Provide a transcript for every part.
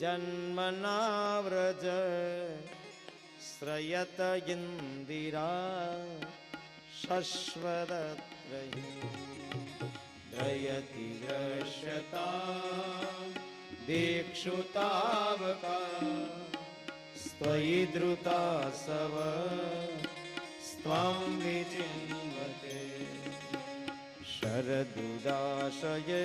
जन्मना व्रज श्रयत इंदिरा शश्वदत्रयि दयति द्रश्यता दीक्षुतावका त्वयि द्रुता सव त्वं विचिन्वते। शरदुदाशये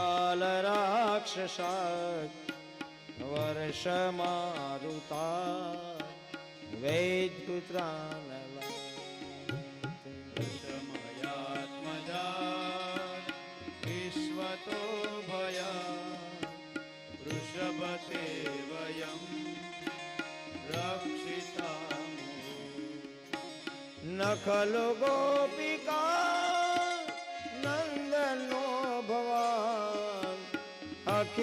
કાલ રાક્ષસાત વર્ષ મારુતા વેદ પુત્રાન વિશ્વતો ભયા વૃષભતે વયમ રક્ષિતા નખલ ગોપિકા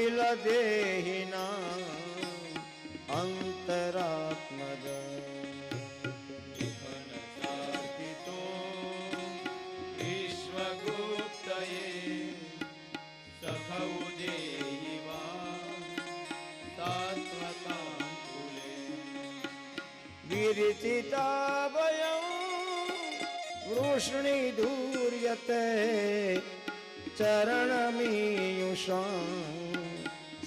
અખિલ દેહિના અંતરાત્મદ વિરચિતાભયં વૃષ્ણી ધૂર્યતે ચરણમીયુષા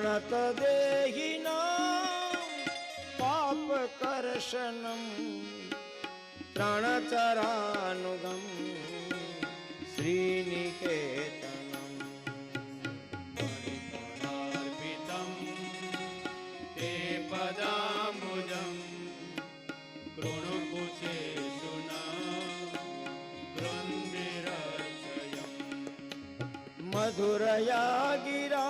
અણત દેહિના પાપ કરશનમ ત્રણચરાનુગમ શ્રીનિકેતનમ. અર્પિતમ તે પદામુજમ મધુરયા ગિરા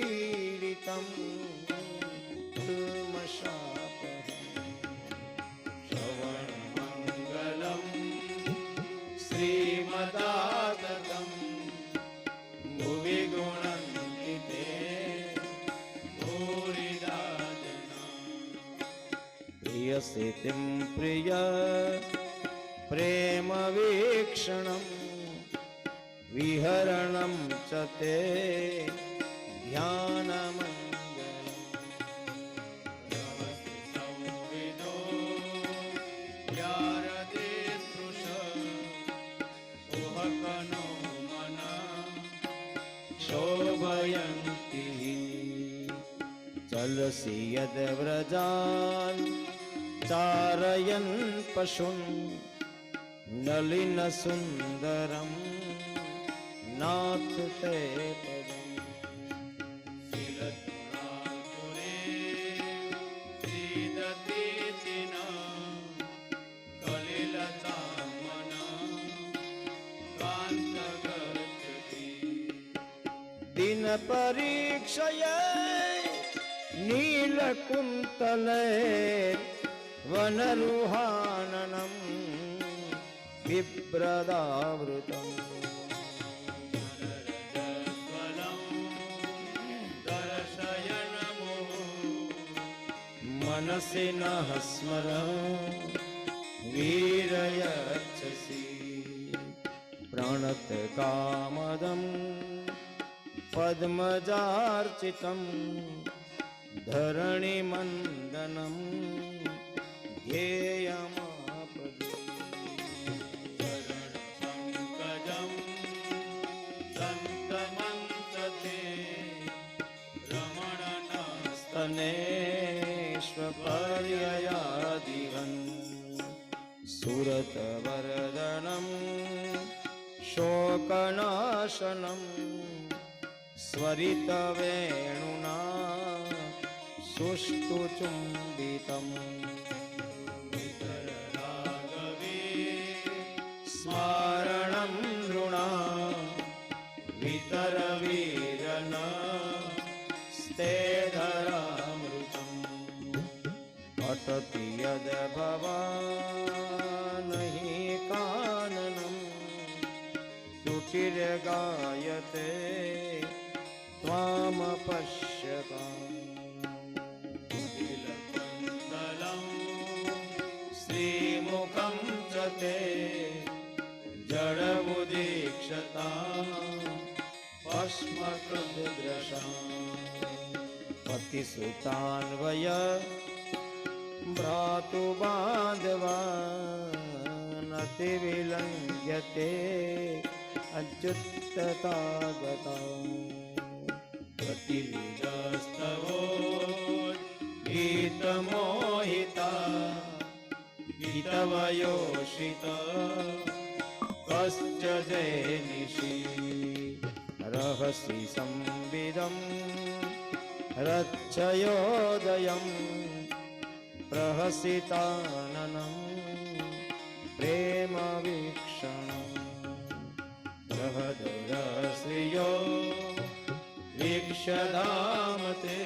प्रियसितिं प्रिय प्रेमवीक्षणं विहरणं च ते शोभयन्ति चलसि यद्व्रजान् તારયન પશુન નલિન સુંદરમ નાથ તે દિન પરીક્ષય નીલકુંતલે वनरुहाननं बिभ्रदावृतम् मनसि नः स्मर वीरयच्छसि प्रणतकामदम् पद्मजार्चितं धरणिमण्डनं ध्येयमापदि पङ्कजं सन्तमन्तते रमणनस्तने तनेष्वपर्ययादिहन् सुरतवरदनं शोकनाशनं स्वरितवेणुना सति यद्भवानहि काननं सुचिर्गायते त्वामपश्यता कुटिलकन्दलं श्रीमुखं च ते जडमुदीक्षता भस्मकृदृशा पतिसुतान्वय भ्रातुबान्धवा नति विलङ्घ्यते अच्युत्तता गता प्रतिविदस्तवो गीतमोहिता गीतवयोषिता कश्च जयनिषि। रहसि संविदम् रक्षयोदयम्। प्रहसिताननं प्रेमवीक्षणम् बृहदुरश्रियो वीक्षधाम ते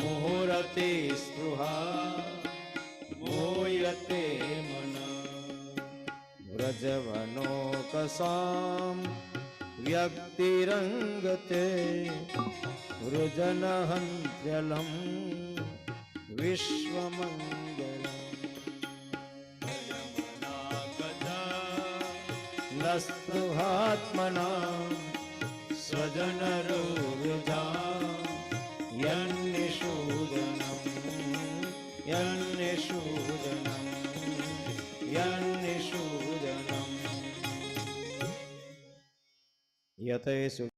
मुहुरति स्पृहा मूयते मन व्रजवनोकसां व्यक्तिरङ्गते वृजनहन्त्यलं વિશ્વમંગલ નસ્તુહાત્મના સ્વજનરોજા યન્નિષૂદનમ યન્નિષૂદનમ યન્નિષૂદનમ યતય